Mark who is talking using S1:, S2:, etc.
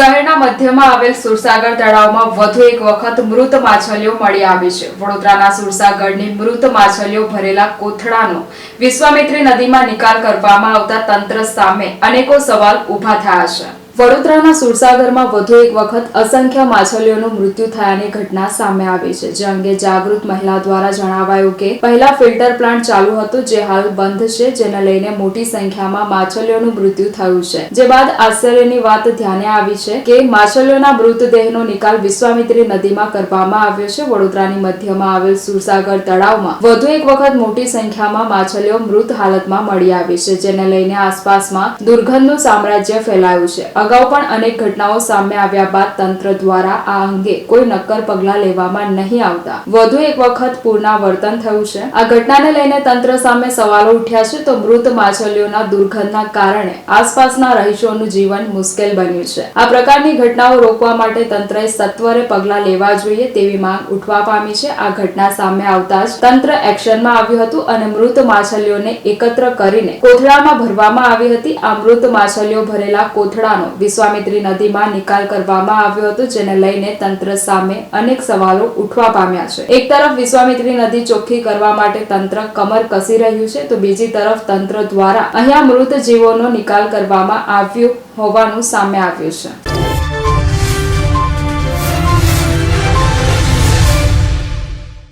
S1: શહેરના મધ્યમાં આવેલ સુરસાગર તળાવમાં વધુ એક વખત મૃત માછલીઓ મળી આવી છે. વડોદરાના સુરસાગરની મૃત માછલીઓ ભરેલા કોથળાનો વિશ્વામિત્રી નદીમાં નિકાલ કરવામાં આવતા તંત્ર સામે અનેકો સવાલ ઊભા થયા છે. વડોદરાના સુરસાગરમાં વધુ એક વખત અસંખ્ય માછલીઓનું મૃત્યુ થયાની ઘટના સામે આવી છે. જે અંગે જાગૃત મહિલા દ્વારા જણાવાયું કે, પહેલા ફિલ્ટર પ્લાન્ટ ચાલુ હતો, જે હાલ બંધ છે, જેને લઈને મોટી સંખ્યામાં માછલીઓનું મૃત્યુ થયું છે. જે બાદ આશ્ચર્યની વાત ધ્યાને આવી છે કે, માછલીઓના મૃતદેહનો નિકાલ વિશ્વામિત્રી નદીમાં કરવામાં આવ્યો છે. વડોદરાની મધ્યમાં આવેલ સુરસાગર તળાવમાં વધુ એક વખત મોટી સંખ્યામાં માછલીઓ મૃત હાલતમાં મળી આવી છે, જેને લઈને આસપાસમાં દુર્ગંધનું સામ્રાજ્ય ફેલાયું છે. અગાઉ પણ અનેક ઘટનાઓ સામે આવ્યા બાદ તંત્ર દ્વારા આ અંગે કોઈ નક્કર પગલાં લેવામાં નહીં આવતા. વધુ એક વખત પુનરાવર્તન થયું છે. આ ઘટનાને લઈને તંત્ર સામે સવાલો ઉઠ્યા છે તો મૃત માછલીઓના દુર્ગંધના કારણે આસપાસના રહીશોનું જીવન મુશ્કેલ બન્યું છે. આ પ્રકારની ઘટનાઓ રોકવા માટે તંત્રએ સત્વરે પગલાં લેવા જોઈએ તેવી માંગ ઉઠવા પામી છે. આ ઘટના સામે આવતા જ તંત્ર એક્શનમાં આવ્યું હતું અને મૃત માછલીઓને એકત્ર કરીને કોથળામાં ભરવામાં આવી હતી. આ મૃત માછલીઓ ભરેલા કોથળાનો વિશ્વામિત્રી નદીમાં નિકાલ કરવામાં આવ્યો હતો, જેને લઈને તંત્ર સામે અનેક સવાલો ઉઠવા પામ્યા છે. એક તરફ વિશ્વામિત્રી નદી ચોખ્ખી કરવા માટે તંત્ર કમર કસી રહ્યું છે, તો બીજી તરફ તંત્ર દ્વારા અહીંયા મૃત જીવોનો નિકાલ કરવામાં આવ્યો હોવાનું સામે આવ્યું છે.